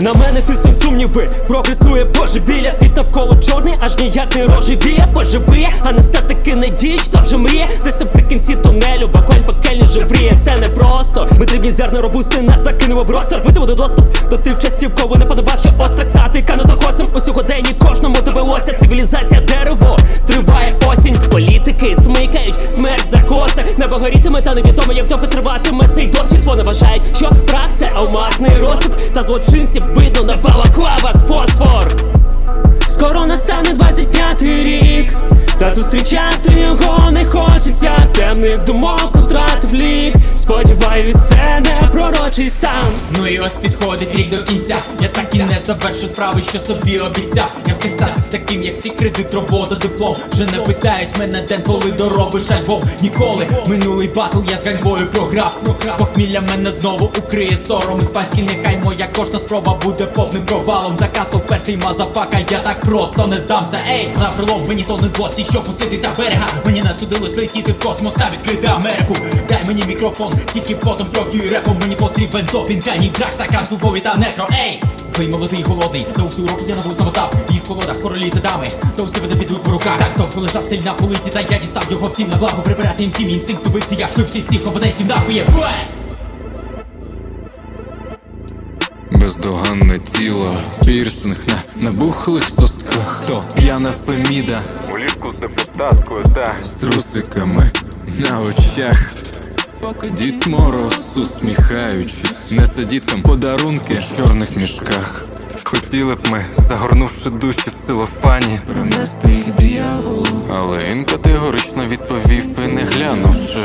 На мене тиснуть сумніви, прогресує божевілля Світ навколо чорний, аж ніяк не рожевіє. Поживиє, а не статики не діч, то вже мріє. Десь наприкінці тунелю, вогонь пекельний живріє Це не просто, ми дрібні зерна робусти Нас закинуло в ростер, витиводи доступ До тих часів, коли не панував ще острах Стати канатоходцем у сьогоденні Кожному довелося. Цивілізація дерево Триває осінь, політики смикають Смерть за коси, небо горітиме Та невідомо, як довго триватиме цей досвід. Вони вважають, що брак це алмазний розсип. Та злочинців видно на балаклавах фосфор Скоро настане 25-й рік, та зустрічати його не хочеться. Темних думок втратив лік. Сподіваюсь, це не пророчий стан. Ну і ось підходить рік до кінця. Я так і не завершу справи, що собі обіцяв. Я встиг стати таким, як всі кредит, робота, диплом. Вже не питають мене день, коли доробиш альбом. Ніколи минулий батл я з ганьбою програв. Похмілля мене знову укриє сором. Іспанський нехай моя кожна спроба буде повним провалом. Та касл пертий мазафака, я так просто не здамся. Ей, на пролом мені то не злості, що пуститися берега. Мені не судилось летіти в космос та відкрити Америку. Дай мені мікрофон, тільки потом кров'ю і репом мені потрібен допінг, а ні драк, стакан, духовий та некро. Ей! Злий молодий голодний, та усі уроки я на вуз намотав Їх в колодах королі та дами, то усі веде підуть по руках Так довго лежав стиль на полиці, та я дістав його всім на благо. Прибирати їм всім інстинкт убивці, я шлю всіх всіх опонентів нахує Буе! Бездоганне тіло, пірсинг на набухлих сосках, хто? П'яна феміда. У ліжку з депутаткою, та. З трусиками на очах. Дід Мороз, усміхаючись, несе діткам подарунки в чорних мішках. хотіли б ми, загорнувши душі в целофані. Пронести їх дияволу. Але він категорично відповів і не глянувши.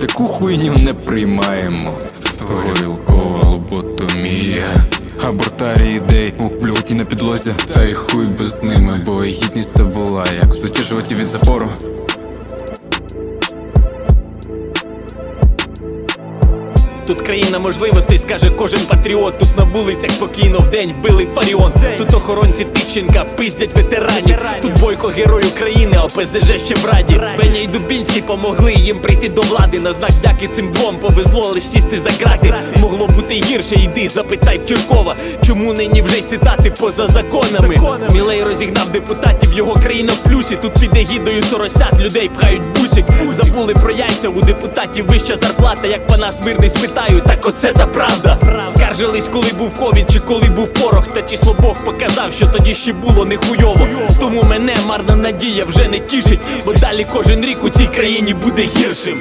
Таку хуйню не приймаємо. Горілкова лоботомія. Абортарі ідей у плюваті на підлозі. Та й хуй би з ними, бо гідність та була, як здуті животі від запору. Тут країна можливостей, скаже кожен патріот. Тут на вулицях спокійно вдень вбили фаріон. Тут охоронці Тищенка пиздять ветеранів. Тут бойко герой України, ОПЗЖ ще в раді. Беня і Дубінський помогли їм прийти до влади. На знак дяки цим двом повезло лиш сісти за грати. Могло бути гірше, йди, запитай в Чуркова. Чому нині вже й цитати поза законами? Мілей розігнав депутатів, його країна в плюсі. Тут під егідою соросят людей пхають в бусик. Забули про яйця у депутатів вища зарплата, як пана смирний спитаю, так оце та правда. Скаржились, коли був ковід чи коли був порох. Та число Бог показав, що тоді ще було не хуйово. Тому мене марна надія вже не тішить, бо далі кожен рік у цій країні буде гіршим.